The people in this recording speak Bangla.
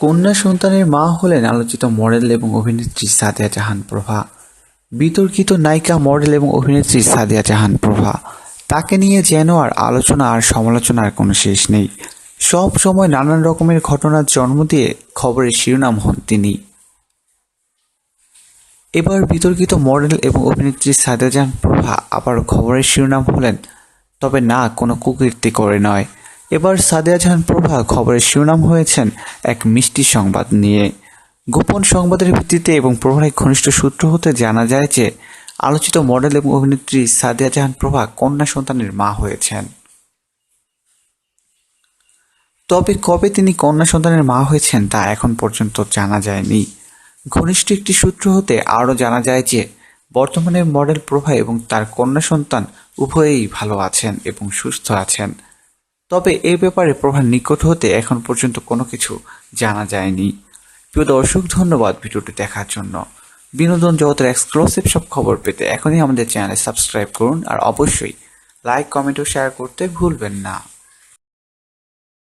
কন্যা সন্তানের মা হলেন আলোচিত মডেল এবং অভিনেত্রী সাদিয়া জাহান প্রভা। বিতর্কিত নায়িকা, মডেল এবং অভিনেত্রী সাদিয়া জাহান প্রভা। তাকে নিয়ে যেন আর আলোচনা আর সমালোচনার কোনো শেষ নেই। সব সময় নানান রকমের ঘটনার জন্ম দিয়ে খবরের শিরোনাম হন তিনি। এবার বিতর্কিত মডেল এবং অভিনেত্রী সাদিয়া জাহান প্রভা আবার খবরের শিরোনাম হলেন, তবে না কোনো কুকীর্তি করে নয়। এবার সাদিয়া জাহান প্রভা খবরের শিরোনাম হয়েছেন এক মিষ্টি সংবাদ নিয়ে। গোপন সংবাদের ভিত্তিতে এবং প্রভার এক ঘনিষ্ঠ সূত্র হতে জানা যায় যে, আলোচিত মডেল এবং অভিনেত্রী সাদিয়া জাহান প্রভা কন্যা সন্তানের মা হয়েছেন। তবে কবে তিনি কন্যা সন্তানের মা হয়েছেন তা এখন পর্যন্ত জানা যায়নি। ঘনিষ্ঠ একটি সূত্র হতে আরও জানা যায় যে বর্তমানে মডেল প্রভা এবং তার কন্যা সন্তান উভয়েই ভালো আছেন এবং সুস্থ আছেন। তবে এ ব্যাপারে প্রভার নিকট হতে এখন পর্যন্ত কোনো কিছু জানা যায়নি। প্রিয় দর্শক, ধন্যবাদ ভিডিওটি দেখার জন্য। বিনোদন জগতের এক্সক্লুসিভ সব খবর পেতে এখনই আমাদের চ্যানেলে সাবস্ক্রাইব করুন আর অবশ্যই লাইক কমেন্ট ও শেয়ার করতে ভুলবেন না।